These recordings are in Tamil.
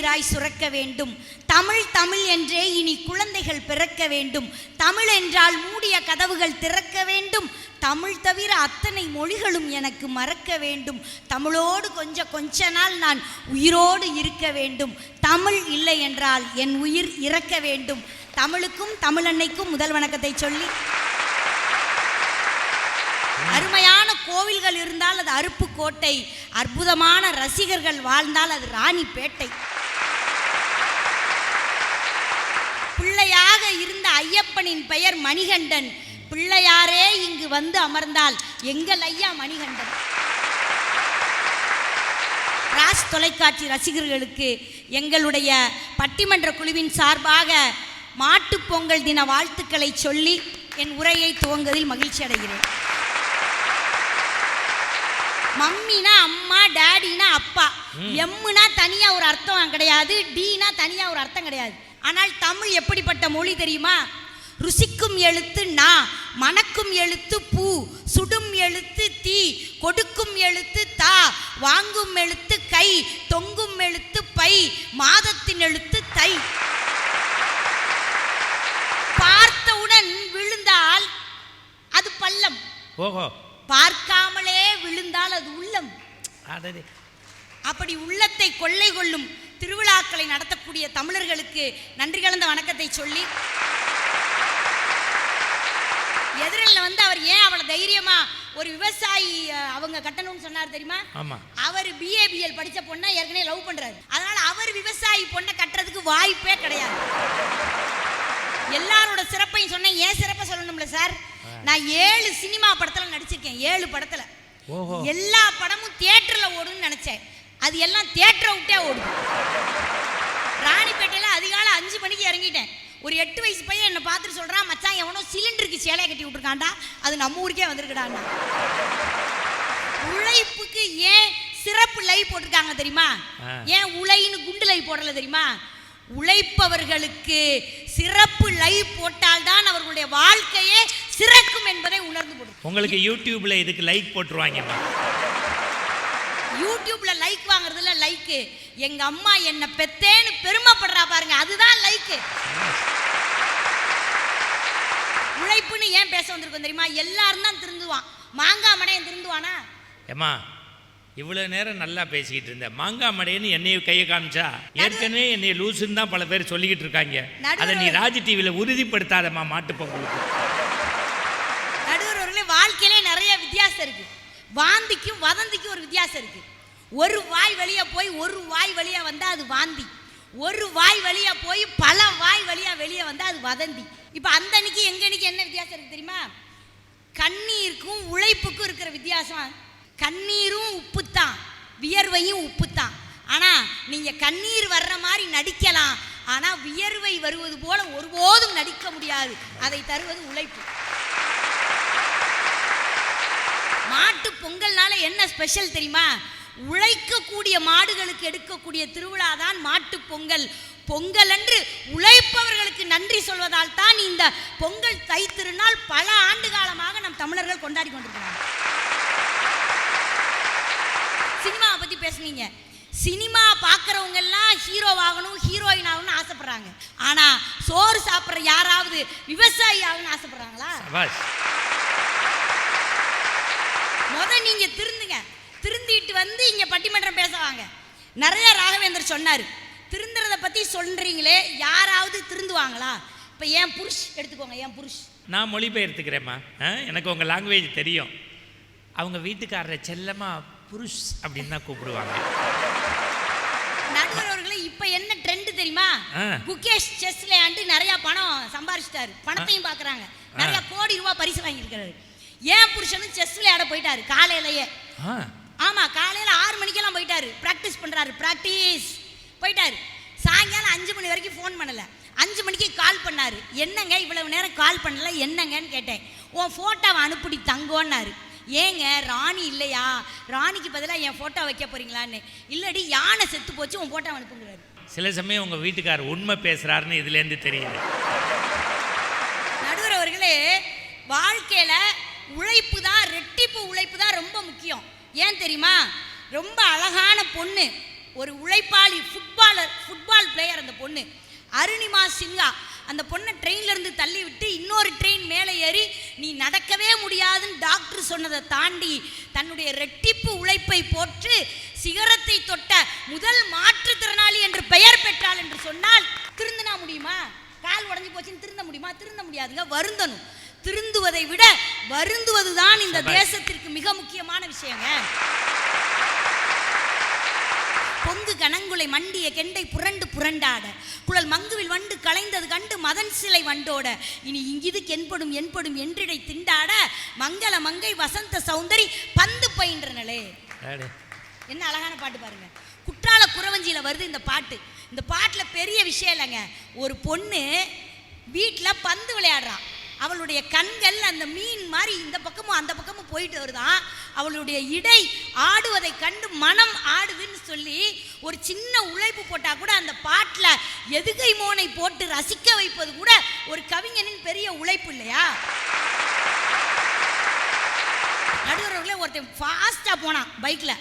நீராய் சுரக்க வேண்டும். தமிழ் தமிழ் என்றே இனி குழந்தைகள் பிறக்க வேண்டும். தமிழ் என்றால் மூடிய கதவுகள் திறக்க வேண்டும். தமிழ் தவிர அத்தனை மொழிகளும் எனக்கு மறக்க வேண்டும். தமிழோடு கொஞ்சம் கொஞ்ச நாள் நான் உயிரோடு இருக்க வேண்டும். தமிழ் இல்லை என்றால் என் உயிர் இறக்க வேண்டும். தமிழுக்கும் தமிழன்னைக்கும் முதல் வணக்கத்தை சொல்லி. அருமையான கோவில்கள் இருந்தால் அது அருப்புக்கோட்டை. அற்புதமான ரசிகர்கள் வாழ்ந்தால் அது ராணிப்பேட்டை. ஐயப்பனின் பெயர் மணிகண்டன். பிள்ளையாரே இங்கு வந்து அமர்ந்தால் எங்கள் ஐயா மணிகண்டன். ராஸ் தொலைக்காட்சி ரசிகர்களுக்கு எங்களுடைய பட்டிமன்ற குழுவின் சார்பாக மாட்டுப் பொங்கல் தின வாழ்த்துக்களை சொல்லி என் உரையை துவங்குவதில் மகிழ்ச்சி அடைகிறேன். மம்மினா அம்மா டேடினா அப்பா. எம்முனா தனியா ஒரு அர்த்தம் கிடையாது டீனா தனியா ஒரு அர்த்தம் கிடையாது. ஆனால் தமிழ் எப்படிப்பட்ட மொழி தெரியுமா? ருசிக்கும் எழுத்து நா மணக்கும் எழுத்து பூ சுடும் எழுத்து தீ கொடுக்கும் எழுத்து தா வாங்கும் எழுத்து கை தொங்கும் எழுத்து பை மாதத்தின் எழுத்து தை. பார்த்தவுடன் விழுந்தால் அது பள்ளம். ஓஹோ. பார்க்காமலே விழுந்தால் அது உள்ளம். அப்படி உள்ளத்தை கொள்ளை கொள்ளும் திருவிழாக்களை நடத்தக்கூடிய தமிழர்களுக்கு நன்றி கலந்த வணக்கத்தை சொல்லி எதிரில் வந்து அவர் ஏன் அவளை தைரியமா ஒரு விவசாயி அவங்க கட்டணும்னு சொன்னார் தெரியுமா? ஆமா. அவர் பிஏபிஎல் படிச்ச பொண்ணை ஏற்கனவே லவ் பண்றாரு. அதனால அவர் விவசாயி பொண்ணை கட்டுறதுக்கு வாய்ப்பே கிடையாது. எல்லாரோட சிறப்பையும் சொன்னேன். ஏன் சிறப்பை சொல்லணும்ல சார்? நான் ஏழு சினிமா படத்துல நடிச்சிருக்கேன். ஏழு படத்துல. எல்லா படமும் தியேட்டர்ல ஓடும்னு நினைச்சேன். அது எல்லாம் தியேட்டரை விட்டே ஓடும் ராணிப்பேட்டையில அதிகாலை அஞ்சு மணிக்கு இறங்கிட்டேன். ஒரு எட்டு வயசு பையன் என்னை பார்த்துட்டு சொல்றான் மச்சான் எவனோ சிலிண்டருக்கு சேலையை கட்டி விட்டுருக்கான்டா. அது நம்ம ஊருக்கே வந்திருக்குடான்னா உழைப்புக்கு ஏன் சிறப்பு லை போட்டிருக்காங்க தெரியுமா. ஏன் உழைன்னு குண்டு லை போடல தெரியுமா? உழைப்பவர்களுக்கு சிறப்பு லை போட்டால்தான் அவர்களுடைய வாழ்க்கையே சிறக்கும் என்பதை உணர்ந்து உங்களுக்கு யூடியூப்ல இதுக்கு லைக் போட்டுருவாங்கம்மா. யூடியூப்ல லைக் வாங்குறதுல லைக் எங்க அம்மா என்ன பெத்தேன்னு பெருமைப்படுறா பாருங்க அதுதான் லைக் உழைப்புன்னு ஏன் பேச வந்திருக்கோம் தெரியுமா? எல்லாரும் தான் திருந்துவான். மாங்காய் மடையன் திருந்துவானா? ஏம்மா இவ்வளவு நேரம் நல்லா பேசிக்கிட்டு இருந்தேன் மாங்காய் மடையன்னு என்னைய கையை காமிச்சா? ஏற்கனவே என்னைய லூசுன்னு தான் பல பேர் சொல்லிக்கிட்டு இருக்காங்க. அதை நீ ராஜ் டிவியில் உறுதிப்படுத்தாதம்மா மாட்டு பொங்கலுக்கு. நடுவர் வாழ்க்கையிலே நிறைய வித்தியாசம் இருக்கு. வாந்திக்கும் வதந்திக்கும் ஒரு வித்தியாசம் இருக்கு. ஒரு வாய் வழியாக போய் ஒரு வாய் வழியாக வந்தால் அது வாந்தி. ஒரு வாய் வழியாக போய் பல வாய் வழியாக வெளியே வந்தால் அது வதந்தி. இப்போ அந்த அன்னைக்கு எங்கள் அன்னைக்கு என்ன வித்தியாசம் இருக்குது தெரியுமா? கண்ணீருக்கும் உழைப்புக்கும் இருக்கிற வித்தியாசம். கண்ணீரும் உப்பு தான் வியர்வையும் உப்பு தான் ஆனால் நீங்கள் கண்ணீர் வர்ற மாதிரி நடிக்கலாம். ஆனால் வியர்வை வருவது போல ஒருபோதும் நடிக்க முடியாது. அதை தருவது உழைப்பு. மாட்டு பொங்கல்னால என்ன ஸ்பெஷல் தெரியுமா? உழைக்கக்கூடிய மாடுகளுக்கு எடுக்கக்கூடிய திருவிழா தான் மாட்டு பொங்கல். பொங்கல் அன்று உழைப்பவர்களுக்கு நன்றி சொல்வதால் தான் இந்த பொங்கல் தை திருநாள் பல ஆண்டு காலமாக நம் தமிழர்கள் கொண்டாடி கொண்டிருக்கிறாங்க சினிமாவை பத்தி பேசுனீங்க. சினிமா பார்க்குறவங்க எல்லாம் ஹீரோ ஆகணும் ஹீரோயின் ஆகணும்னு ஆசைப்படுறாங்க. ஆனா சோறு சாப்பிட்ற யாராவது விவசாயி ஆகணும்னு ஆசைப்படுறாங்களா? முத நீங்க திருந்துங்க திருந்திட்டு வந்து இங்க பட்டிமன்றம் பேச வாங்க நிறைய ராகவேந்தர் சொன்னாரு. திருந்துறத பத்தி சொல்றீங்களே யாராவது திருந்துவாங்களா? இப்ப ஏன் புருஷ்? எடுத்துக்கோங்க ஏன் புருஷ்? நான் மொழிபெயர்த்துக்கிறேம்மா. எனக்கு உங்கள் லாங்குவேஜ் தெரியும். அவங்க வீட்டுக்காரரை செல்லமா புருஷ் அப்படின்னு தான் கூப்பிடுவாங்க. அவர்களே இப்ப என்ன ட்ரெண்ட் தெரியுமா. குகேஷ் செஸ் விளையாண்டு நிறைய பணம் சம்பாரிச்சிட்டாரு. பணத்தையும் பாக்குறாங்க. நிறைய கோடி ரூபாய் பரிசு வாங்கியிருக்காரு ஏன் புருஷனும் செஸ் விளையாட போயிட்டாரு? காலையிலேயே. ஆ ஆமா காலையில ஆறு மணிக்கெல்லாம் போயிட்டாரு. பிராக்டிஸ் பண்றாரு. பிராக்டிஸ் போயிட்டாரு. சாயங்காலம் அஞ்சு மணி வரைக்கும் ஃபோன் பண்ணல. அஞ்சு மணிக்கு கால் பண்ணாரு. என்னங்க இவ்வளவு நேரம் கால் பண்ணல? என்னங்கன்னு கேட்டேன். உன் போட்டோவை அனுப்பிடி தங்கோன்னாரு. ஏங்க ராணி இல்லையா? ராணிக்கு பதிலாக என் போட்டோ வைக்க போறீங்களான்னு. இல்லடி யானை செத்து போச்சு உன் போட்டோ அனுப்புங்கிறாரு. சில சமயம் உங்கள் வீட்டுக்காரர் உண்மை பேசுகிறாருன்னு இதுலேருந்து தெரியுது. நடுவர் அவர்களே வாழ்க்கையில உழைப்பு தான் ரெட்டிப்பு உழைப்பு தான் ரொம்ப முக்கியம். ஏன் தெரியுமா? ரொம்ப அழகான பொண்ணு. ஒரு உழைப்பாளி ஃபுட்பாலர் ஃபுட்பால் பிளேயர் அந்த பொண்ணு. அருணிமா சின்ஹா அந்த பொண்ணை ட்ரெயின்லேருந்து தள்ளி விட்டு இன்னொரு ட்ரெயின் மேலே ஏறி நீ நடக்கவே முடியாதுன்னு டாக்டர் சொன்னதை தாண்டி தன்னுடைய ரெட்டிப்பு உழைப்பை போற்று சிகரத்தை தொட்ட முதல் மாற்றுத்திறனாளி என்று பெயர் பெற்றாள் என்று சொன்னால் திருந்தினா முடியுமா? கால் உடஞ்சி போச்சுன்னு திருந்த முடியுமா? திருந்த முடியாதுங்க. வருந்தணும். திருந்துவதை விட வருந்துவதுதான் இந்த. தேசத்திற்கு மிக முக்கியமான விஷயங்க. பொங்கு கணங்குலை மண்டிய கெண்டை புரண்டு புரண்டாட. குழல் மங்குவில் வண்டு களைந்தது கண்டு மதன் சிலை வண்டோட. இனி இங்கிது கென்படும் என்படும் என்றிடை திண்டாட மங்கள மங்கை வசந்த சௌந்தரி பந்து பயின்றனளே. என்ன அழகான பாட்டு பாருங்க. குற்றால குறவஞ்சியில வருது இந்த பாட்டு. இந்த பாட்டுல பெரிய விஷயம் இல்லைங்க. ஒரு பொண்ணு வீட்டில் பந்து விளையாடுறான் அவளுடைய கண்கள் அந்த மீன் மாதிரி இந்த பக்கமும் அந்த பக்கமும் போயிட்டு வருதான் அவளுடைய இடை ஆடுவதை கண்டு மனம் ஆடுதுன்னு சொல்லி ஒரு சின்ன உழைப்பு போட்டால் கூட அந்த பாட்டில் எதுகை மோனை போட்டு ரசிக்க வைப்பது கூட ஒரு கவிஞனின் பெரிய உழைப்பு இல்லையா? நடுவர்களே ஒருத்தன் ஃபாஸ்ட்டாக போனான் பைக்கில்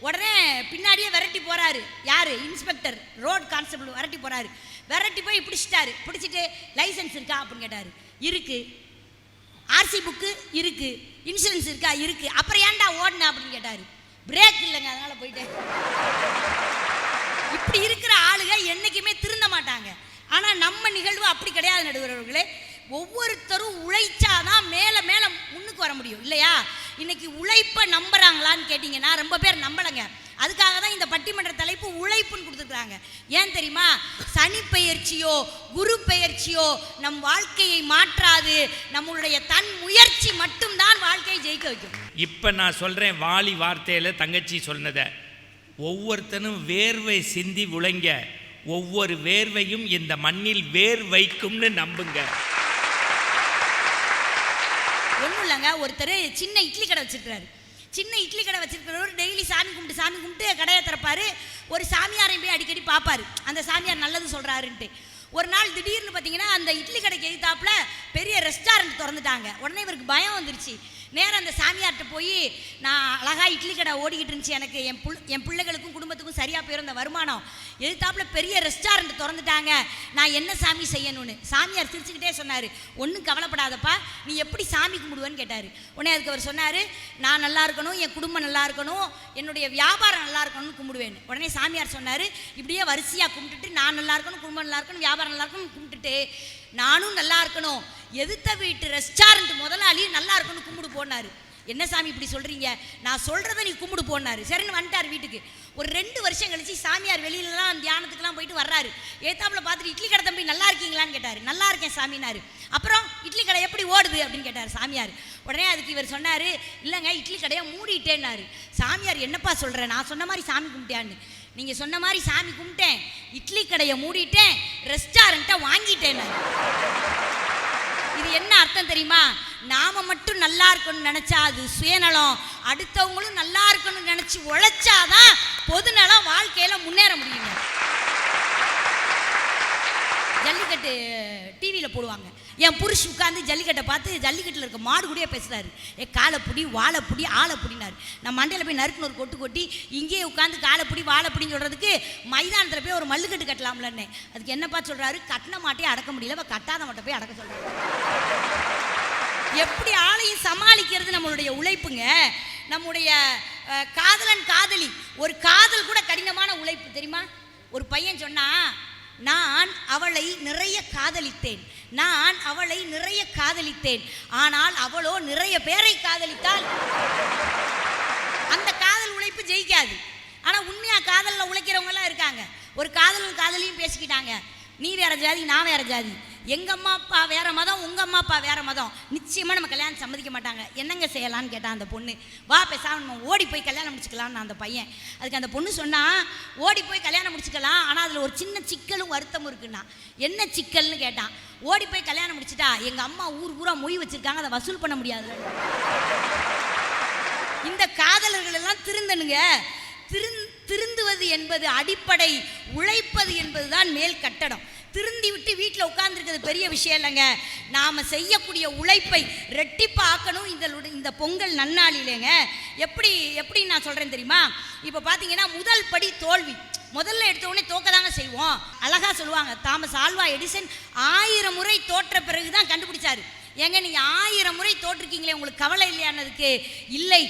உடனே பின்னாடியே விரட்டி போகிறாரு யார்? இன்ஸ்பெக்டர் ரோட் கான்ஸ்டபிள் விரட்டி போகிறாரு விரட்டி போய் பிடிச்சிட்டாரு. பிடிச்சிட்டு லைசன்ஸ் இருக்கா அப்படின்னு கேட்டார். இருக்குது ஆர்சி புக்கு இருக்கு. இன்சூரன்ஸ் இருக்கா? இருக்குது அப்புறம் ஏன்டா ஓடுன அப்படின்னு கேட்டார். பிரேக் இல்லைங்க அதனால் போயிட்டேன். இப்படி இருக்கிற ஆளுங்க என்றைக்குமே திருந்த மாட்டாங்க. ஆனால் நம்ம நிகழ்வு அப்படி கிடையாது நடுவர்களே ஒவ்வொருத்தரும் உழைச்சாதான் மேலே மேலே முன்னுக்கு வர முடியும். இல்லையா? இன்னைக்கு உழைப்பை நம்புறாங்களான்னு கேட்டிங்கன்னா ரொம்ப பேர் நம்பலைங்க. அதுக்காக தான் இந்த பட்டிமன்ற தலைப்பு உழைப்புன்னு கொடுத்துருக்காங்க ஏன் தெரியுமா? சனி பெயர்ச்சியோ குரு பெயர்ச்சியோ நம் வாழ்க்கையை மாற்றாது. நம்மளுடைய தன் முயற்சி மட்டும்தான் வாழ்க்கையை ஜெயிக்க வைக்கும். இப்ப நான் சொல்றேன் வாலி வார்த்தையில தங்கச்சி சொன்னதை. ஒவ்வொருத்தனும் வேர்வை சிந்தி உழைங்க. ஒவ்வொரு வேர்வையும் இந்த மண்ணில் வேர் வைக்கும்னு நம்புங்க. ஒன்றும் இல்லைங்க ஒருத்தர் சின்ன இட்லி கடை வச்சிருக்கிறாரு. சின்ன இட்லி கடை வச்சிருக்கிறவர் டெய்லி சாமி கும்பிட்டு சாமி கும்பிட்டு கடையை திறப்பாரு. ஒரு சாமியாரையும் போய் அடிக்கடி பார்ப்பாரு. அந்த சாமியார் நல்லது சொல்கிறாருன்ட்டு ஒரு நாள் திடீர்னு பார்த்தீங்கன்னா அந்த இட்லி கடைக்கு எதிர்த்தாப்புல பெரிய ரெஸ்டாரண்ட் திறந்துட்டாங்க. உடனே இவருக்கு பயம் வந்துருச்சு. நேராக அந்த சாமியார்கிட்ட போய் நான் அழகாக இட்லி கடை ஓடிக்கிட்டு இருந்துச்சு எனக்கு. என் புள் என் பிள்ளைகளுக்கும் குடும்பத்துக்கும் சரியாக போயிருந்த வருமானம். எதிர்த்தாப்புல பெரிய ரெஸ்டாரண்ட் திறந்துட்டாங்க. நான் என்ன சாமி செய்யணும்னு? சாமியார் சிரிச்சுக்கிட்டே சொன்னார். ஒன்றும் கவலைப்படாதப்பா. நீ எப்படி சாமி கும்பிடுவேன்னு கேட்டார். உடனே அதுக்கு அவர் சொன்னார் நான் நல்லா இருக்கணும் என் குடும்பம் நல்லா இருக்கணும் என்னுடைய வியாபாரம் நல்லா இருக்கணும்னு கும்பிடுவேன் உடனே சாமியார் சொன்னார் இப்படியே வரிசையாக கும்பிட்டுட்டு நான் நல்லா இருக்கணும் குடும்பம் நல்லா இருக்கணும் வியாபாரம் நல்லா இருக்கணும் கும்பிட்டுட்டு நானும் நல்லா இருக்கணும். எதிர்த்த வீட்டு ரெஸ்டாரண்ட் முதலாளி நல்லா இருக்கும்னு கும்பிடு போனார். என்ன சாமி இப்படி சொல்கிறீங்க நான் சொல்கிறத நீ கும்பிடு போனாரு. சரின்னு வந்துட்டார் வீட்டுக்கு. ஒரு ரெண்டு வருஷம் கழிச்சு சாமியார் வெளியிலலாம் தியானத்துக்குலாம் போயிட்டு வர்றாரு. ஏத்தாப்பில் பார்த்துட்டு இட்லி கடை தம்பி நல்லா இருக்கீங்களான்னு கேட்டார். நல்லா இருக்கேன் சாமினாரு அப்புறம் இட்லி கடை எப்படி ஓடுது? அப்படின்னு கேட்டார் சாமியார். உடனே அதுக்கு இவர் சொன்னார் இல்லைங்க இட்லி கடையை மூடிட்டேன்னாரு. சாமியார் என்னப்பா சொல்கிறேன் நான் சொன்ன மாதிரி சாமி கும்பிட்டியான்னு. நீங்கள் சொன்ன மாதிரி சாமி கும்பிட்டேன். இட்லி கடையை மூடிட்டேன். ரெஸ்டாரண்ட்டை வாங்கிட்டேன்னாரு. இது என்ன அர்த்தம் தெரியுமா? நாம மட்டும் நல்லா இருக்கணும்னு நினைச்சா அது சுயநலம். அடுத்தவங்களும் நல்லா இருக்கணும்னு நினைச்சு உழைச்சாதான் பொதுநலம் வாழ்க்கையில முன்னேற முடியுங்க. ஜல்லிக்கட்டு டிவியில் போடுவாங்க. என் புருஷ் உட்காந்து ஜல்லிக்கட்டை பார்த்து ஜல்லிக்கட்டில் இருக்க மாடு கூடயே பேசுகிறாரு ஏ காலைப்பிடி வாழைப்பிடி ஆளைப்புடினாரு நான் மண்டையில் போய் நறுக்குன்னு ஒரு கொட்டு கொட்டி இங்கேயே உட்காந்து காலைப்பிடி வாழைப்பிடின்னு சொல்கிறதுக்கு மைதானத்தில் போய் ஒரு மல்லுக்கட்டு கட்டலாம்லன்னு. அதுக்கு என்னப்பா சொல்கிறாரு கட்டின மாட்டையே அடக்க முடியல. அப்ப கட்டாத மாட்டை போய் அடக்க சொல்கிறாரு எப்படி ஆளையும் சமாளிக்கிறது நம்மளுடைய உழைப்புங்க? நம்முடைய காதலன் காதலி. ஒரு காதல் கூட கடினமான உழைப்பு தெரியுமா? ஒரு பையன் சொன்னா நான் அவளை நிறைய காதலித்தேன். நான் அவளை நிறைய காதலித்தேன். ஆனால் அவளோ நிறைய பேரை காதலித்தாள் அந்த காதல் உழைப்பு ஜெயிக்காது. ஆனா உண்மையா காதலில் உழைக்கிறவங்க எல்லாம் இருக்காங்க. ஒரு காதலும் காதலியும் பேசிக்கிட்டாங்க. நீ வேற ஜாதி நான் வேற ஜாதி. எங்கள் அம்மா அப்பா வேற மதம் உங்கள் அம்மா அப்பா வேற மதம். நிச்சயமாக நம்ம கல்யாணம் சம்மதிக்க மாட்டாங்க. என்னங்க செய்யலான்னு கேட்டான் அந்த பொண்ணு வா பேசாம நம்ம ஓடி போய் கல்யாணம் முடிச்சுக்கலான்னு அந்த பையன். அதுக்கு அந்த பொண்ணு சொன்னால் ஓடி போய் கல்யாணம் முடிச்சுக்கலாம். ஆனால் அதில் ஒரு சின்ன சிக்கலும் வருத்தமும் இருக்குன்னா. என்ன சிக்கல்னு? கேட்டான். ஓடி போய் கல்யாணம் முடிச்சிட்டா எங்கள் அம்மா ஊர் பூரா மொய் வச்சிருக்காங்க. அதை வசூல் பண்ண முடியாது. இந்த காதலர்கள் எல்லாம் திருந்தனுங்க திருந் திருந்துவது என்பது அடிப்படை உழைப்பது என்பதுதான் மேல் கட்டடம். திருந்தி விட்டு வீட்டில் உட்கார்ந்துருக்கிறது பெரிய விஷயம் இல்லைங்க. நாம் செய்யக்கூடிய உழைப்பை ரெட்டிப்பாக ஆக்கணும் இந்த இந்த பொங்கல் நன்னாளிலேங்க. எப்படி எப்படி நான் சொல்கிறேன் தெரியுமா? இப்போ பார்த்தீங்கன்னா முதல் படி தோல்வி. முதல்ல எடுத்தவுடனே தோக்க தாங்க செய்வோம். அழகாக சொல்லுவாங்க தாமஸ் ஆல்வா எடிசன் ஆயிரம் முறை தோற்ற பிறகு தான் கண்டுபிடிச்சாரு. ஏங்க நீங்கள் ஆயிரம் முறை தோற்றுருக்கீங்களே உங்களுக்கு கவலை இல்லையானதுக்கு? இல்லை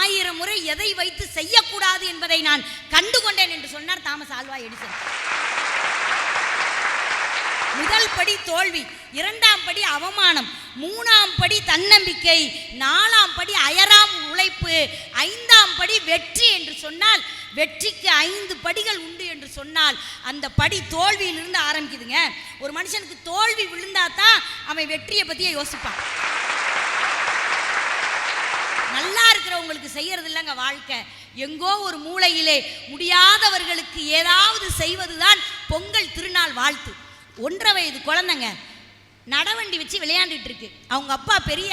ஆயிரம் முறை எதை வைத்து செய்யக்கூடாது என்பதை நான் கண்டுகொண்டேன் என்று சொன்னார் தாமஸ் ஆல்வா எடிசன். முதல் படி தோல்வி இரண்டாம் படி அவமானம் மூணாம் படி தன்னம்பிக்கை நாலாம் படி அயராம் உழைப்பு ஐந்தாம் படி வெற்றி என்று சொன்னால் வெற்றிக்கு ஐந்து படிகள் உண்டு என்று சொன்னால் அந்த படி தோல்வியிலிருந்து ஆரம்பிக்குதுங்க. ஒரு மனுஷனுக்கு தோல்வி விழுந்தா தான் அவன் வெற்றியை பற்றியே யோசிப்பான். நல்லா இருக்கிறவங்களுக்கு செய்யறது இல்லைங்க வாழ்க்கை. எங்கோ ஒரு மூலையிலே முடியாதவர்களுக்கு ஏதாவது செய்வதுதான் பொங்கல் திருநாள் வாழ்த்து. ஒன்றரை வயது குழந்தைங்க நடவண்டி வச்சு விளையாண்டுட்டு இருக்கு. அவங்க அப்பா பெரிய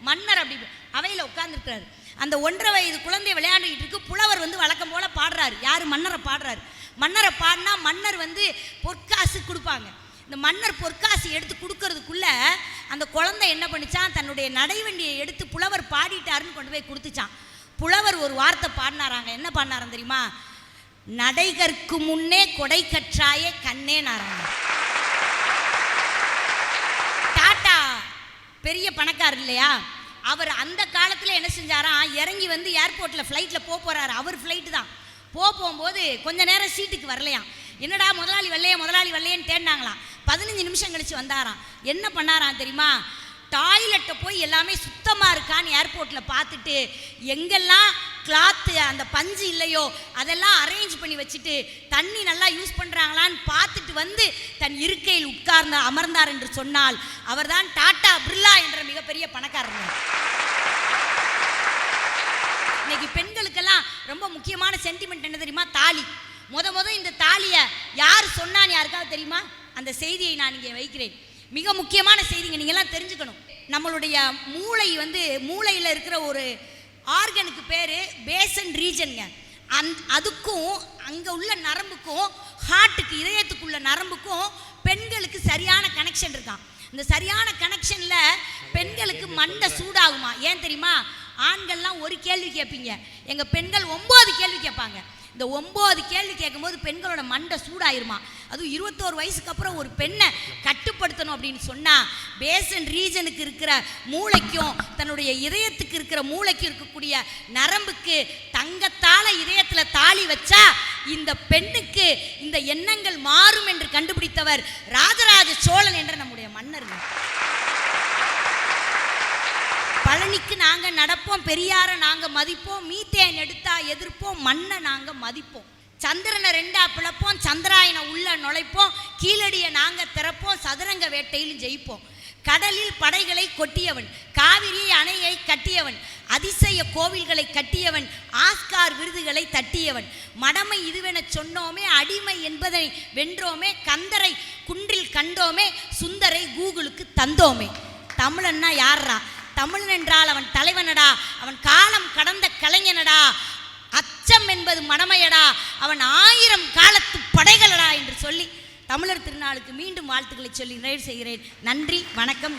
மன்னர் அப்படி அவையில் உட்காந்துருக்கிறாரு அந்த ஒன்றரை வயது குழந்தை விளையாண்டுக்கிட்டு இருக்கு. புலவர் வந்து வழக்கம் போல பாடுறாரு. யார்? மன்னரை பாடுறாரு. மன்னரை பாடினா மன்னர் வந்து பொற்காசு கொடுப்பாங்க. இந்த மன்னர் பொற்காசு எடுத்து கொடுக்கறதுக்குள்ள அந்த குழந்தை என்ன பண்ணிச்சான்? தன்னுடைய நடைவண்டியை எடுத்து புலவர் பாடிட்டாருன்னு கொண்டு போய் கொடுத்துச்சான். புலவர் ஒரு வார்த்தை பாடினாராங்க. என்ன பாடினாராம் தெரியுமா? நடைகற்கு முன்னே கொடை கற்றாயே கண்ணே நாராங்க டாட்டா பெரிய பணக்காரர் இல்லையா? அவர் அந்த காலத்தில் என்ன செஞ்சாராம் இறங்கி வந்து ஏர்போர்ட்டில் ஃப்ளைட்டில் போக போகிறாரு அவர் ஃப்ளைட்டு தான். போக போகும்போது கொஞ்ச நேரம் சீட்டுக்கு வரலையாம். என்னடா முதலாளி வரலையே முதலாளி வரலையேன்னு தேடினாங்களாம். பதினஞ்சு நிமிஷம் கழித்து வந்தாராம். என்ன பண்ணாராம் தெரியுமா? டாய்லெட்டை போய் எல்லாமே சுத்தமாக இருக்கான்னு ஏர்போர்ட்டில் பார்த்துட்டு எங்கெல்லாம் கிளாத்து அந்த பஞ்சு இல்லையோ அதெல்லாம் அரேஞ்ச் பண்ணி வச்சுட்டு தண்ணி நல்லா யூஸ் பண்ணுறாங்களான்னு பார்த்துட்டு வந்து தன் இருக்கையில் உட்கார்ந்து அமர்ந்தார் என்று சொன்னால் அவர்தான் டாட்டா பிர்லா என்ற மிகப்பெரிய பணக்காரர். இன்னைக்கு பெண்களுக்கெல்லாம் ரொம்ப முக்கியமான சென்டிமெண்ட் என்ன தெரியுமா? தாலி. முத முத இந்த தாலியை யார் சொன்னான்னு யாருக்காவது தெரியுமா? அந்த செய்தியை நான் இங்கே வைக்கிறேன். மிக முக்கியமான செய்திங்க நீங்கள்லாம் தெரிஞ்சுக்கணும். நம்மளுடைய மூளை வந்து மூளையில் இருக்கிற ஒரு ஆர்கனுக்கு பேர் பேசன் ரீஜனுங்க. அந் அதுக்கும் அங்கே உள்ள நரம்புக்கும் ஹார்ட்டுக்கு இதயத்துக்குள்ள நரம்புக்கும் பெண்களுக்கு சரியான கனெக்ஷன் இருக்கான் இந்த சரியான கனெக்ஷனில் பெண்களுக்கு மண்டை சூடாகுமா? ஏன் தெரியுமா? ஆண்கள்லாம் ஒரு கேள்வி கேட்பீங்க எங்கள் பெண்கள் ஒம்பது கேள்வி கேட்பாங்க இந்த ஒம்பது கேள்வி கேட்கும்போது பெண்களோட மண்டை சூடாயிருமா? அதுவும் இருபத்தோரு வயசுக்கு அப்புறம் ஒரு பெண்ணை கட்டுப்படுத்தணும் அப்படின்னு சொன்னால் பேசன் ரீஜனுக்கு இருக்கிற மூளைக்கும் தன்னுடைய இதயத்துக்கு இருக்கிற மூளைக்கும் இருக்கக்கூடிய நரம்புக்கு தங்கத்தால இதயத்தில் தாலி வச்சா இந்த பெண்ணுக்கு இந்த எண்ணங்கள் மாறும் என்று கண்டுபிடித்தவர் ராஜராஜ சோழன் என்ற நம்முடைய மன்னர்கள். பழனிக்கு நாங்க நடப்போம் பெரியார நாங்க மதிப்போம் மீத்தேன் எடுத்தா எதிர்ப்போம் மண்ணை நாங்க மதிப்போம். சந்திரனை ரெண்டா பிளப்போம் சந்திராயனை உள்ள நுழைப்போம் கீழடியை நாங்க திறப்போம் சதுரங்க வேட்டையில் ஜெயிப்போம். கடலில் படைகளை கொட்டியவன் காவிரி அணையை கட்டியவன் அதிசய கோவில்களை கட்டியவன் ஆஸ்கார் விருதுகளை தட்டியவன். மடமை இதுவென சொன்னோமே அடிமை என்பதை வென்றோமே கந்தரை குன்றில் கண்டோமே சுந்தரை கூகுளுக்கு தந்தோமே. தமிழன்னா யார்ரா தமிழன் என்றால் அவன் தலைவனடா. அவன் காலம் கடந்த கலைஞனடா. அச்சம் என்பது மடமையடா அவன் ஆயிரம் காலத்து படைகளடா என்று சொல்லி தமிழர் திருநாளுக்கு மீண்டும் வாழ்த்துக்களை சொல்லி நிறைவு செய்கிறேன். நன்றி வணக்கம்